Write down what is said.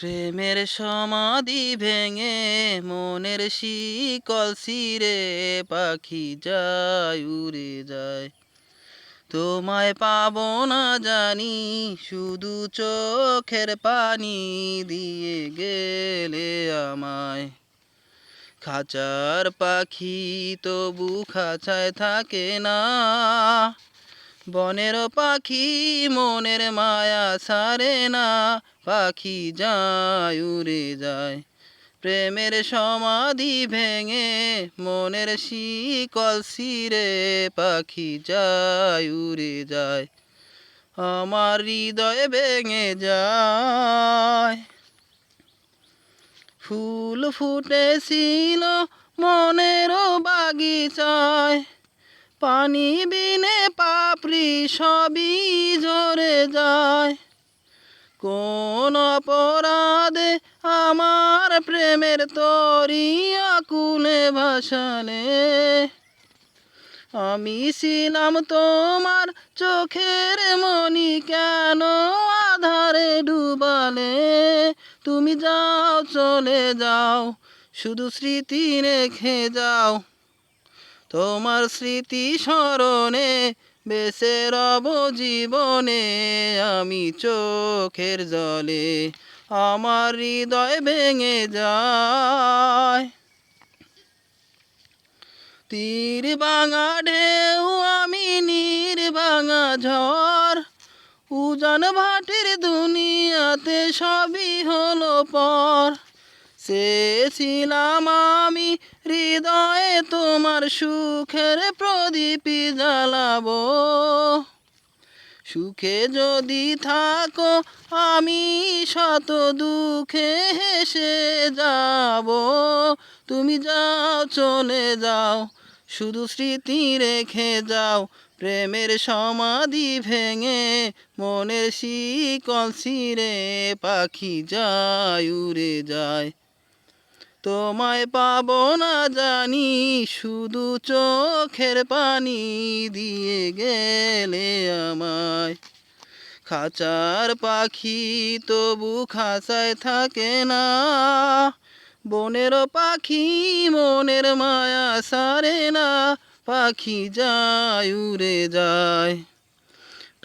প্রেমের সমাধি ভেঙে মনের শিকল সিরে পাখি যায়, উড়ে যায়। তোমায় পাবো না জানি, শুধু চোখের পানি দিয়ে গেলে আমায়। খাঁচার পাখি তবু খাঁচায় থাকে না। বনের পাখি মনের মায়া সারে না, পাখি যায়, উড়ে যায়। প্রেমের সমাধি ভেঙে মনের শিকল সিরে পাখি যায়, উড়ে যায়। আমার হৃদয় ভেঙে যায়। ফুল ফুটেছিল মনেরও বাগিচায়, পানি বিনে পাপড়ি সবই ঝরে যায়। কোন অপরাধে আমার প্রেমের তরি আকুলে ভাসালে। আমি ছিলাম তোমার চোখের মনি কেন আধারে ডুবালে? তুমি যাও, চলে যাও, শুধু স্মৃতি রেখে যাও। তোমার স্মৃতি স্মরণে বেসে রব জীবনে আমি চোখের জলে আমার হৃদয় ভেঙে যায়। তীর ভাঙা ঢেউ, আমি নীর ভাঙা ঝড়, উজান ভাটির দুনিয়াতে সবই হলো পর। সে ছিলাম আমি হৃদয়ে তোমার সুখের প্রদীপ জ্বালাবো। সুখে যদি থাকো, আমি শত দুঃখে হেসে যাব। তুমি যাও, চলে যাও, শুধু স্মৃতি রেখে যাও। প্রেমের সমাধি ভেঙে মনের শিকল ছিঁড়ে পাখি যায়, উড়ে যায়। তোমায় পাব না জানি, শুধু চোখের পানি দিয়ে গেলে আমায়। খাঁচার পাখি তবু খাঁচায় থাকে না, বনের পাখি মনের মায়া সারে না, পাখি যায়, উড়ে যায়।